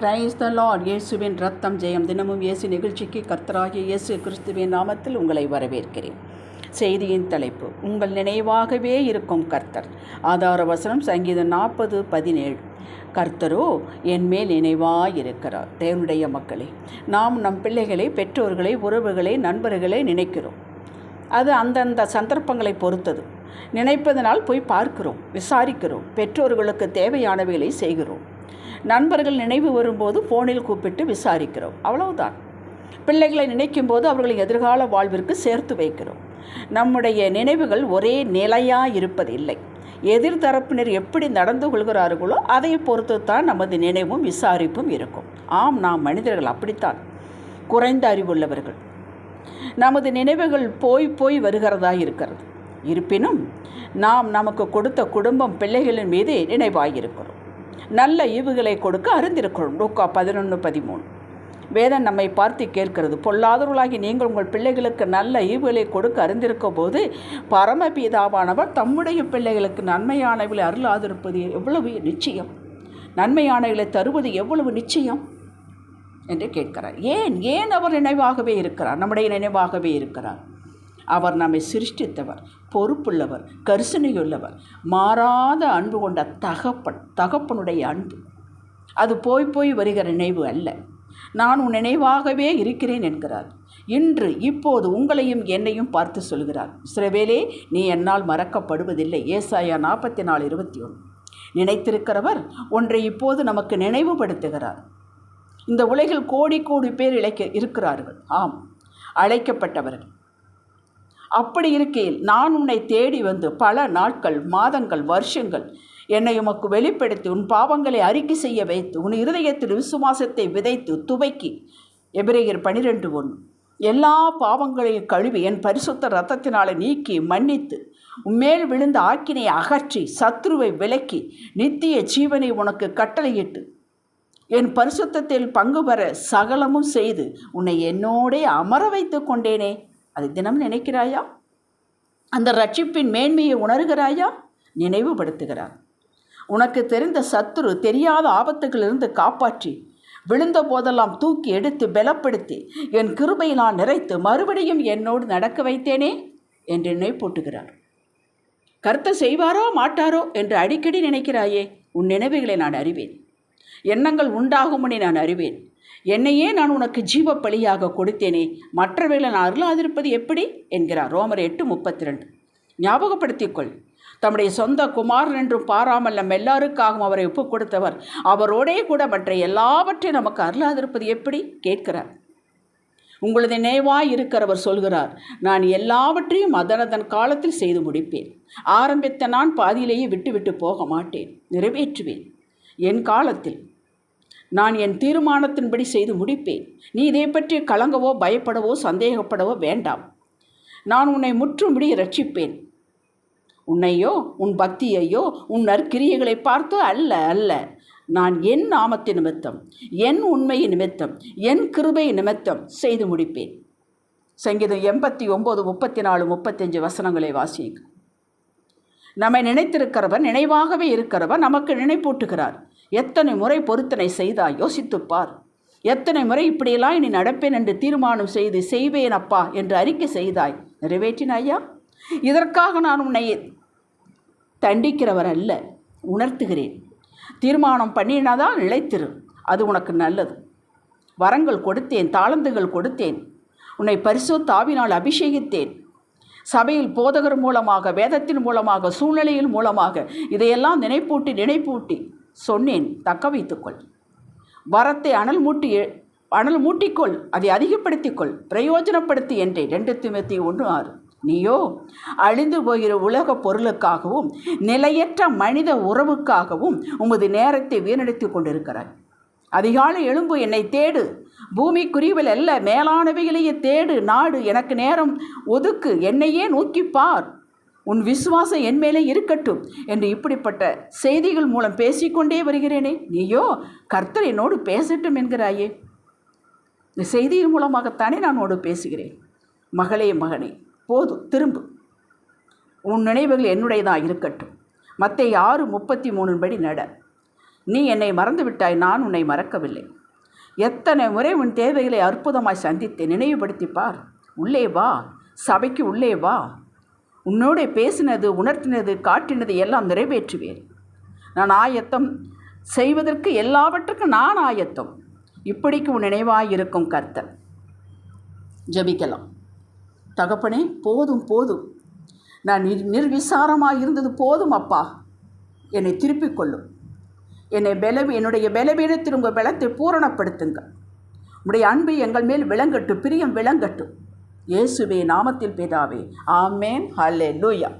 Praise the Lord இயேசுவின் ரத்தம் ஜெயம் தினமும் இயேசு நிகழ்ச்சிக்கு கர்த்தராகிய இயேசு கிறிஸ்துவின் நாமத்தில் உங்களை வரவேற்கிறேன். செய்தியின் தலைப்பு உங்கள் நினைவாகவே இருக்கும் கர்த்தர். ஆதார வசனம் சங்கீதம் நாற்பது பதினேழு. கர்த்தரோ என் மேல் நினைவாயிருக்கிறார். தேவனுடைய மக்களே நாம் நம் பிள்ளைகளை பெற்றோர்களை உறவுகளை நண்பர்களை நினைக்கிறோம். அது அந்தந்த சந்தர்ப்பங்களை பொறுத்தது. நினைப்பதனால் போய் பார்க்கிறோம் விசாரிக்கிறோம். பெற்றோர்களுக்கு தேவையானவைகளை செய்கிறோம். நண்பர்கள் நினைவு வரும்போது ஃபோனில் கூப்பிட்டு விசாரிக்கிறோம். அவ்வளவுதான். பிள்ளைகளை நினைக்கும் போது அவர்களின் எதிர்கால வாழ்விற்கு சேர்த்து வைக்கிறோம். நம்முடைய நினைவுகள் ஒரே நிலையாக இருப்பதில்லை. எதிர்தரப்பினர் எப்படி நடந்து கொள்கிறார்களோ அதை பொறுத்து தான் நமது நினைவும் விசாரிப்பும் இருக்கும். ஆம் நாம் மனிதர்கள் அப்படித்தான். குறைந்த அறிவுள்ளவர்கள். நமது நினைவுகள் போய் போய் வருகிறதா இருக்கிறது. இருப்பினும் நாம் நமக்கு கொடுத்த குடும்பம் பிள்ளைகளின் மீது நினைவாயிருக்கிறோம். நல்ல ஈவுகளை கொடுக்க அறிந்திருக்கிறோம். லூக்கா பதினொன்று பதிமூணு. வேதம் நம்மை பார்த்து கேட்கிறது பொல்லாதவர்களாகி நீங்கள் உங்கள் பிள்ளைகளுக்கு நல்ல ஈவுகளை கொடுக்க அறிந்திருக்கும் போது பரமபீதாவானவர் தம்முடைய பிள்ளைகளுக்கு நன்மையானவர்களை அருளாதிருப்பது எவ்வளவு நிச்சயம்? நன்மையானவர்களை தருவது எவ்வளவு நிச்சயம்? என்று கேட்கிறார். ஏன்? ஏன் அவர் நினைவாகவே இருக்கிறார்? நம்முடைய நினைவாகவே இருக்கிறார். அவர் நம்மை சிருஷ்டித்தவர். பொறுப்புள்ளவர் கரிசனையுள்ளவர் மாறாத அன்பு கொண்ட தகப்பன் தகப்பனுடைய அன்பு. அது போய் போய் வருகிற நினைவு அல்ல. நான் உன் நினைவாகவே இருக்கிறேன் என்கிறார். இன்று இப்போது உங்களையும் என்னையும் பார்த்து சொல்கிறார். சிறவேலே நீ என்னால் மறக்கப்படுவதில்லை. ஏசாயா நாற்பத்தி நாலு இருபத்தி ஒன்று நினைத்திருக்கிறவர் ஒன்றை இப்போது நமக்கு நினைவுபடுத்துகிறார். இந்த உலகில் கோடி கோடி பேர் இழைக்க இருக்கிறார்கள். ஆம் அழைக்கப்பட்டவர்கள். அப்படி இருக்கையில் நான் உன்னை தேடி வந்து பல நாட்கள் மாதங்கள் வருஷங்கள் என்னை உமக்கு வெளிப்படுத்தி உன் பாவங்களை அறிக்கை செய்ய வைத்து உன் இருதயத்தில் விசுவாசத்தை விதைத்து துவைக்கி. எபிரேயர் பனிரெண்டு ஒன்று. எல்லா பாவங்களையும் கழுவி என் பரிசுத்த ரத்தத்தினாலே நீக்கி மன்னித்து உம்மேல் விழுந்த ஆக்கினை அகற்றி சத்ருவை விலக்கி நித்திய ஜீவனை உனக்கு கட்டளையிட்டு என் பரிசுத்தத்தில் பங்கு பெற சகலமும் செய்து உன்னை என்னோடே அமர வைத்து கொண்டேனே. அது தினம் நினைக்கிறாயா? அந்த ரட்சிப்பின் மேன்மையை உணர்கிறாயா? நினைவுபடுத்துகிறார். உனக்கு தெரிந்த சத்துரு தெரியாத ஆபத்துகளிலிருந்து காப்பாற்றி விழுந்த போதெல்லாம் தூக்கி எடுத்து பலப்படுத்தி என் கிருபை நான் நிறைத்து மறுபடியும் என்னோடு நடக்க வைத்தேனே? என்று நினைப்பூட்டுகிறார். கருத்தை செய்வாரோ மாட்டாரோ என்று அடிக்கடி நினைக்கிறாயே? உன் நினைவுகளை நான் அறிவேன். எண்ணங்கள் உண்டாகும்படி நான் அறிவேன். என்னையே நான் உனக்கு ஜீவ பலியாக கொடுத்தேனே. மற்றவைகளை நான் அருளாதிருப்பது எப்படி? என்கிறார் ரோமர் எட்டு முப்பத்தி ரெண்டு ஞாபகப்படுத்திக்கொள். தம்முடைய சொந்த குமாரன் என்றும் பாராமல் நம் எல்லாருக்காகவும் அவரை ஒப்புக் கொடுத்தவர். அவரோடே கூட மற்ற எல்லாவற்றையும் நமக்கு அருளாதிருப்பது எப்படி? கேட்கிறார். உங்களது நினைவாய் இருக்கிறவர் சொல்கிறார் நான் எல்லாவற்றையும் அதனதன் காலத்தில் செய்து முடிப்பேன். ஆரம்பித்த நான் பாதியிலேயே விட்டுவிட்டு போக மாட்டேன். நிறைவேற்றுவேன். என் காலத்தில் நான் என் தீர்மானத்தின்படி செய்து முடிப்பேன். நீ இதை பற்றி கலங்கவோ பயப்படவோ சந்தேகப்படவோ வேண்டாம். நான் உன்னை முற்றும்படி ரட்சிப்பேன் உன்னையோ உன் பக்தியையோ உன் நற்கிரியைகளை பார்த்து அல்ல அல்ல. நான் என் நாமத்து நிமித்தம் என் உண்மை நிமித்தம் என் கிருபை நிமித்தம் செய்து முடிப்பேன். சங்கீதம் எண்பத்தி ஒம்பது முப்பத்தி நாலு முப்பத்தஞ்சு வசனங்களை வாசிங்க நம்மை நினைத்திருக்கிறவர் நினைவாகவே இருக்கிறவர் நமக்கு நினைப்பூட்டுகிறார். எத்தனை முறை பொருத்தனை செய்தாய்? யோசித்துப்பார். எத்தனை முறை இப்படியெல்லாம் இனி நடப்பேன் என்று தீர்மானம் செய்து செய்வேன் அப்பா என்று அறிக்கை செய்தாய். நிறைவேற்றினாயா இதற்காக நான் உன்னை தண்டிக்கிறவர் அல்ல உணர்த்துகிறேன். தீர்மானம் பண்ணினாதான் நிலைத்திரு அது உனக்கு நல்லது. வரங்கள் கொடுத்தேன் தாளந்துகள் கொடுத்தேன். உன்னை பரிசு தாவினால் அபிஷேகித்தேன். சபையில் போதகர் மூலமாக வேதத்தின் மூலமாக சூழ்நிலையின் மூலமாக இதையெல்லாம் நினைப்பூட்டி நினைப்பூட்டி சொன்னேன் தக்க வைத்துக்கொள். வரத்தை அனல் மூட்டி அனல் மூட்டிக்கொள் அதை அதிகப்படுத்திக்கொள் பிரயோஜனப்படுத்தி என்றேன். ரெண்டு திமுத்தி ஒன்று ஆறு. நீயோ அழிந்து போகிற உலக பொருளுக்காகவும் நிலையற்ற மனித உறவுக்காகவும் உமது நேரத்தை வீணடித்து கொண்டிருக்கிறாய். அதிகாலை எழும்பு என்னை தேடு. பூமி குறிவில் அல்ல மேலானவைகளையே தேடு. நாடு எனக்கு நேரம் ஒதுக்கு. என்னையே நோக்கிப்பார் உன் விசுவாசம் என் மேலே இருக்கட்டும் என்று இப்படிப்பட்ட செய்திகள் மூலம் பேசிக்கொண்டே வருகிறேனே. நீயோ கர்த்தர் என்னோடு பேசட்டும் என்கிறாயே. இந்த செய்தியின் மூலமாகத்தானே நான் உன்னோடு பேசுகிறேன். மகளே மகனே போதும் திரும்பு. உன் நினைவுகள் என்னுடையதாக இருக்கட்டும். மற்ற ஆறு முப்பத்தி மூணின் நட. நீ என்னை மறந்துவிட்டாய் நான் உன்னை மறக்கவில்லை. எத்தனை முறை உன் தேவைகளை அற்புதமாய் சந்தித்து நினைவுபடுத்தி பார். உள்ளே வா. சபைக்கு உள்ளே வா. உன்னோட பேசினது உணர்த்தினது காட்டினது எல்லாம் நிறைவேற்றுவேன். நான் ஆயத்தம் செய்வதற்கு எல்லாவற்றுக்கும் நான் ஆயத்தம். இப்படிக்கு உன் நினைவாயிருக்கும் கர்த்தர். ஜபிக்கலாம். தகப்பனே போதும் போதும். நான் நிர் நிர்விசாரமாக இருந்தது போதும் அப்பா. என்னை திருப்பிக் கொள்ளும். என்னை பலவி என்னுடைய பலவீனத்தில் உங்கள் பலத்தை பூரணப்படுத்துங்க உடைய அன்பு எங்கள் மேல் விளங்கட்டும் பிரியம் விளங்கட்டும். இயேசுவே நாமத்தில் பிதாவே. ஆமேன். ஹல்லே லூயா